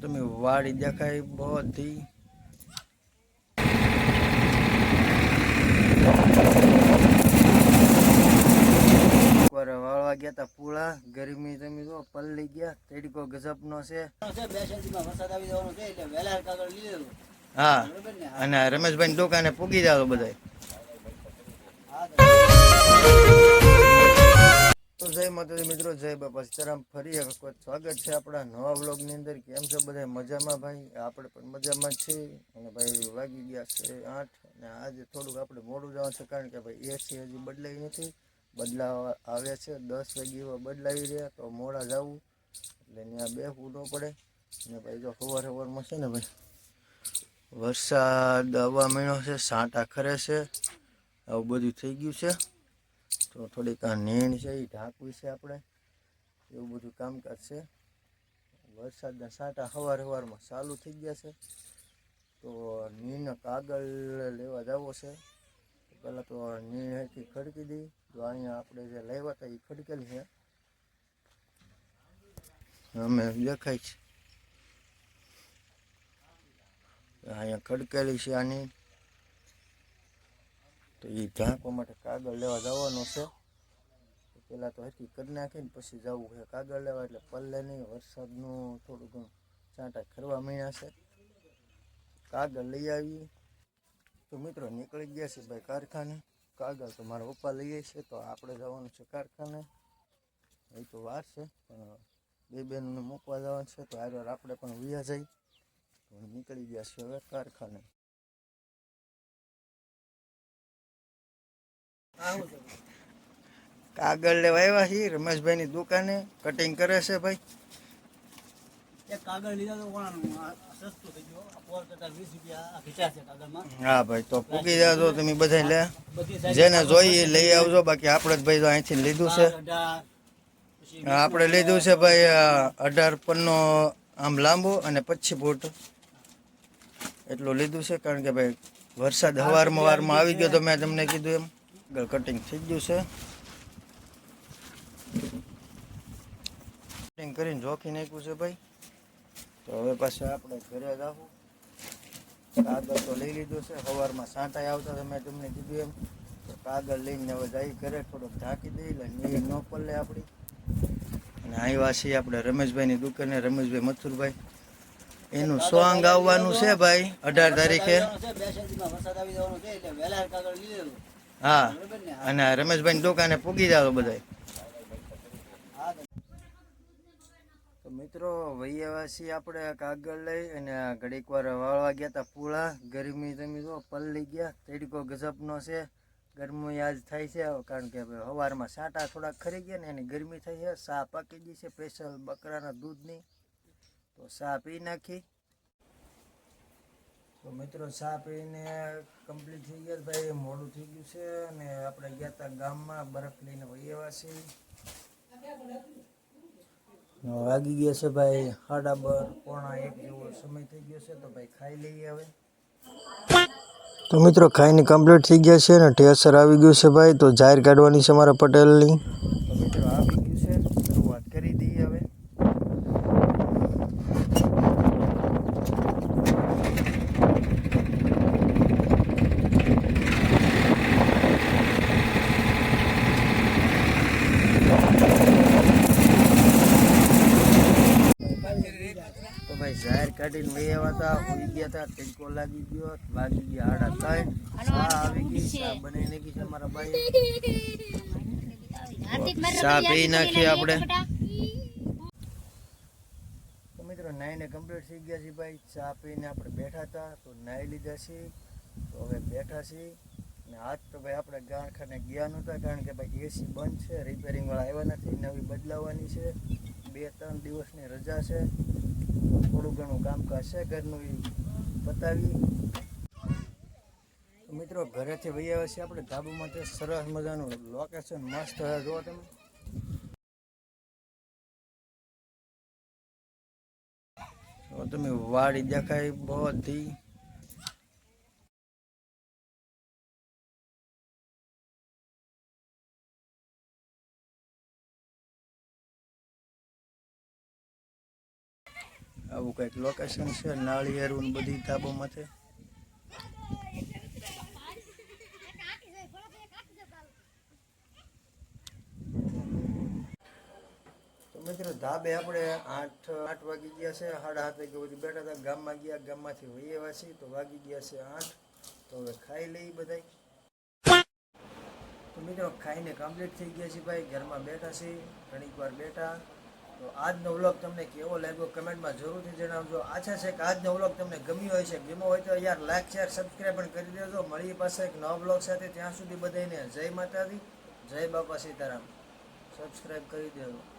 તમે વાડી દેખાય બધી. વાળવા ગયા તા પૂળા, ગરમી તમે જો પલ્લી ગયા, તડકો ગજબનો છે. બે સેન્ટીમાં વરસાદ આવી જવાનો છે હા, અને રમેશભાઈ દુકાને પૂગી જાવ બધા. તો જય માતાજી મિત્રો, જય બાપા સીતારામ. ફરી એક વખત સ્વાગત છે આપણા નવા વ્લોગની અંદર. કેમ છો બધા? મજામાં ભાઈ? આપણે પણ મજામાં છીએ. અને ભાઈ વાગી ગયા છે આઠ અને આજે થોડુંક આપણે મોડું જવાનું છે કારણ કે ભાઈ એસી હજી બદલાઈ નથી. બદલાવા આવે છે. દસ વાગે એવા બદલાવી રહ્યા તો મોડા જવું. એટલે ત્યાં બેસવું ન પડે. અને ભાઈ જો સવાર સવારમાં છે ને ભાઈ, વરસાદ આવવા મહિનો છે, સાંટા ખરે છે. આવું બધું થઈ ગયું છે. તો થોડીક આ નીણ છે એ ઢાંકવી છે આપણે. એવું બધું કામકાજ છે વરસાદના સાંટા સવાર હવારમાં ચાલુ થઈ ગયા છે. તો નીણ કાગળ લેવા જવો છે. પહેલાં તો નીણ હેઠી ખડકી દઈ. તો અહીંયા આપણે જે લાવ્યા હતા એ ખડકેલી છે. અમે દેખાય છે. અહીંયા ખડકેલી છે આની તો એ ઢાંકવા માટે કાગળ લેવા જવાનો છે. પહેલાં તો હરકી કરી નાખીને પછી જવું છે કાગળ લેવા એટલે પલ્લે નહીં, વરસાદનું થોડું ઘણું ચાંટા ખરવા માંડ્યા છે. કાગળ લઈ આવી તો મિત્રો નીકળી ગયા છે ભાઈ કારખાને. કાગળ તો મારા પપ્પા લઈએ છે તો આપણે જવાનું છે કારખાને. એ તો વાર છે, પણ બે બેનને મૂકવા જવાનું છે તો હાર આપણે પણ વ્યા જઈ નીકળી ગયા છે હવે કારખાને. કાગળ લેવા આવ્યા છીએ રમેશભાઈની દુકાને કટિંગ કરે છે ભાઈ. હા. ભાઈ તો પૂકી જાજો તમે બધા લે જેને જોઈએ લઈ આવજો બાકી આપણે જ ભાઈ તો અહીંથી લીધું છે. અઢાર, આપણે લીધું છે ભાઈ અઢાર પન્નો આમ લાંબુ અને પચીસ ફૂટ. એટલું લીધું છે કારણ કે ભાઈ વરસાદ હવારમાં વારમાં આવી ગયો તો મેં તમને કીધું એમ. આગળ કટિંગ થઈ ગયું છે. કટિંગ કરીને જોખી નાખ્યું છે ભાઈ. તો હવે પાછો આપણે ઘરે જાવું કાગળ તો લઈ લીધું છે. સવારમાં સાંટાઈ આવતા મેં તમને કીધું એમ. તો કાગળ લઈને હવે જાય ઘરે થોડોક ઢાંકી દઈ એટલે નીર ન પલે આપણી. અને આવ્યા છીએ આપણે રમેશભાઈની દુકાને રમેશભાઈ મથુરભાઈ. એનું સોંગ આવવાનું છે ભાઈ અઢાર તારીખે. હા. અને રમેશભાઈની દુકાને પૂગી જાવ બધા તો મિત્રો, વૈયાવાસી આપણે કાગળ લઈ અને ઘડીક વાર વાળવા ગયા હતા પૂળા. ગરમી તમે જો પલ્લી ગયા. તડકો ગજબનો છે. ગરમી આજ થાય છે, કારણ કે સવારમાં સાટા થોડાક ખરી ગયા ને એની ગરમી થઈ છે. સા પાકી ગઈ છે, સ્પેશિયલ બકરાના દૂધની. તો સા પી નાખી. તો મિત્રો, ચા પીને કમ્પ્લીટ થઈ ગયા ભાઈ, મોડું થઈ ગયું છે અને આપણે ગયા હતા ગામમાં બરફ લઈને વહી આવ્યા છીએ વાગી ગયા છે ભાઈ સાડા બર પોણા એક જેવો સમય થઈ ગયો છે તો ભાઈ ખાઈ લઈએ હવે. તો મિત્રો, ખાઈને કમ્પ્લીટ થઈ ગયા છે અને ઠેસર આવી ગયું છે ભાઈ, તો જાહેર કાઢવાની છે મારા પટેલની. મિત્રો આવી ગયું છે શરૂઆત કરી દઈએ હવે તો ભાઈ જાહેર કાઢીને વહી આવ્યા હતા હોઈ ગયા હતા ટેન્કો લાગી ગયો લાગી ગયા આડા ત્રણ. આવી ગઈ ચા બનાવી નાખી અમારા ભાઈ ચા પી નાખી આપણે. મિત્રો નાઈને કમ્પ્લીટ થઈ ગયા છે ભાઈ. ચા પીને આપણે બેઠા હતા તો નાહી લીધા છે. તો હવે બેઠા છીએ ને આજ તો ભાઈ આપણે ગાણખાને ગયા નહોતા કારણ કે ભાઈ એસી બંધ છે રિપેરિંગ વાળા આવ્યા નથી નવી બદલાવવાની છે. બે ત્રણ દિવસની રજા છે. થોડું ઘણું કામકાજ છે ઘરનું એ બતાવી મિત્રો, ઘરેથી વહી આવ્યા છીએ આપણે ધાબુ માટે. સરસ મજાનું લોકેશન મસ્ત હોય જુઓ તમે. તમે વાડી દેખાય બધી. આવું કંઈક લોકેશન છે, નાળિયેરું બધી ધાબો તો મિત્રો, ધાબે આપણે આઠ આઠ વાગી ગયા છે, સાડા આઠ વાગ્યા બધી બેઠા હતા, ગામમાં ગયા, ગામમાંથી વહીએ વાસી, તો વાગી ગયા છે આઠ. તો હવે ખાઈ લઈ બધાય. તો મિત્રો, ખાઈને કમ્પ્લીટ થઈ ગયા છે ભાઈ, ઘરમાં બેઠા છે ઘણીક વાર બેઠા. તો આજનો વ્લોગ તમને કેવો લાગ્યો કમેન્ટમાં જરૂરથી જણાવજો. આશા છે કે આજનો વ્લોગ તમને ગમ્યો હોય છે. ગમ્યો હોય તો યાર લાઈક, શેર સબસ્ક્રાઈબ પણ કરી દેજો. મળીએ પાસે એક નવા વ્લોગ સાથે. ત્યાં સુધી બધાને જય માતાજી, જય બાપા સીતારામ. સબસ્ક્રાઈબ કરી દેજો.